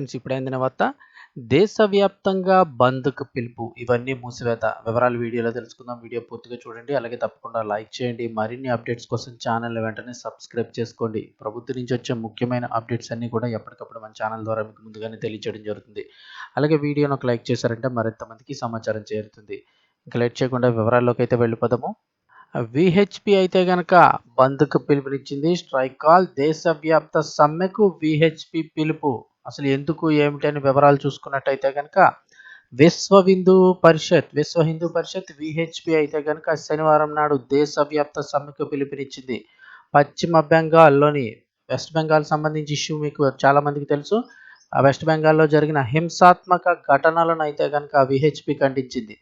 Friends వార్త. దేశవ్యాప్తంగా బంద్కు పిలుపు. ఇవన్నీ మూసివేత. వివరాలు వీడియోలో తెలుసుకుందాం. వీడియో పూర్తిగా చూడండి. అలాగే తప్పకుండా లైక్ చేయండి. మరిన్ని అప్డేట్స్ కోసం ఛానల్ వెంటనే సబ్స్క్రైబ్ చేసుకోండి. ప్రభుత్వం నుంచి వచ్చే ముఖ్యమైన అప్డేట్స్ అన్నీ కూడా ఎప్పటికప్పుడు మన ఛానల్ ద్వారా మీకు ముందుగానే తెలియచేయడం జరుగుతుంది. అలాగే వీడియోను ఒక లైక్ చేశారంటే మరింత మందికి సమాచారం చేరుతుంది. ఇంకా లేట్ చేయకుండా వివరాల్లోకి అయితే వెళ్ళిపోదాము. విహెచ్పి అయితే గనక బంద్కు పిలుపునిచ్చింది. స్ట్రైక్ కాల్ దేశవ్యాప్త సమ్మెకు విహెచ్పి పిలుపు. అసలు ఎందుకు ఏమిటని వివరాలు చూసుకున్నట్టయితే కనుక విశ్వ హిందూ పరిషత్ విశ్వ హిందూ పరిషత్ విహెచ్పి అయితే కనుక శనివారం నాడు దేశవ్యాప్త సమ్మెకు పిలుపునిచ్చింది. పశ్చిమ బెంగాల్లోని వెస్ట్ బెంగాల్ సంబంధించి ఇష్యూ మీకు చాలామందికి తెలుసు. ఆ వెస్ట్ బెంగాల్లో జరిగిన హింసాత్మక ఘటనలను అయితే కనుక విహెచ్పి ఖండించింది.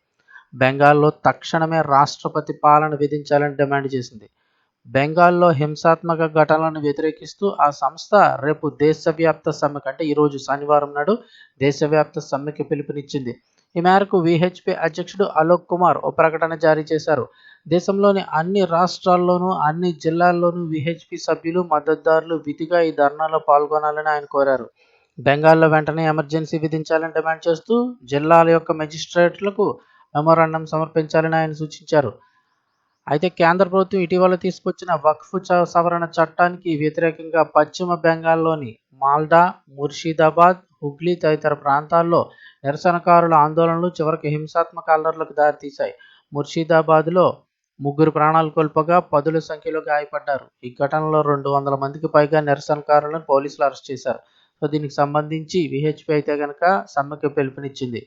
బెంగాల్లో తక్షణమే రాష్ట్రపతి పాలన విధించాలని డిమాండ్ చేసింది. బెంగాల్లో హింసాత్మక ఘటనలను వ్యతిరేకిస్తూ ఆ సంస్థ రేపు దేశవ్యాప్త సమ్మెకు అంటే ఈరోజు శనివారం నాడు దేశవ్యాప్త సమ్మెకి పిలుపునిచ్చింది. ఈ మేరకు విహెచ్పి అధ్యక్షుడు అలోక్ కుమార్ ఓ ప్రకటన జారీ చేశారు. దేశంలోని అన్ని రాష్ట్రాల్లోనూ అన్ని జిల్లాల్లోనూ విహెచ్పి సభ్యులు మద్దతుదారులు విధిగా ఈ ధర్నాలో పాల్గొనాలని ఆయన కోరారు. బెంగాల్లో వెంటనే ఎమర్జెన్సీ విధించాలని డిమాండ్ చేస్తూ జిల్లాల యొక్క మెజిస్ట్రేట్లకు మెమోరాండం సమర్పించాలని ఆయన సూచించారు. అయితే కేంద్ర ప్రభుత్వం ఇటీవల తీసుకొచ్చిన వక్ఫ్ సవరణ చట్టానికి వ్యతిరేకంగా పశ్చిమ బెంగాల్లోని మాల్డా ముర్షిదాబాద్ హుగ్లీ తదితర ప్రాంతాల్లో నిరసనకారుల ఆందోళనలు చివరికి హింసాత్మక అల్లర్లకు దారితీశాయి. ముర్షిదాబాద్లో ముగ్గురు ప్రాణాలు కోల్పోగా పదుల సంఖ్యలో గాయపడ్డారు. ఈ ఘటనలో రెండు వందల మందికి పైగా నిరసనకారులను పోలీసులు అరెస్ట్ చేశారు. సో దీనికి సంబంధించి విహెచ్పి అయితే కనుక సమ్మెకు పిలుపునిచ్చింది.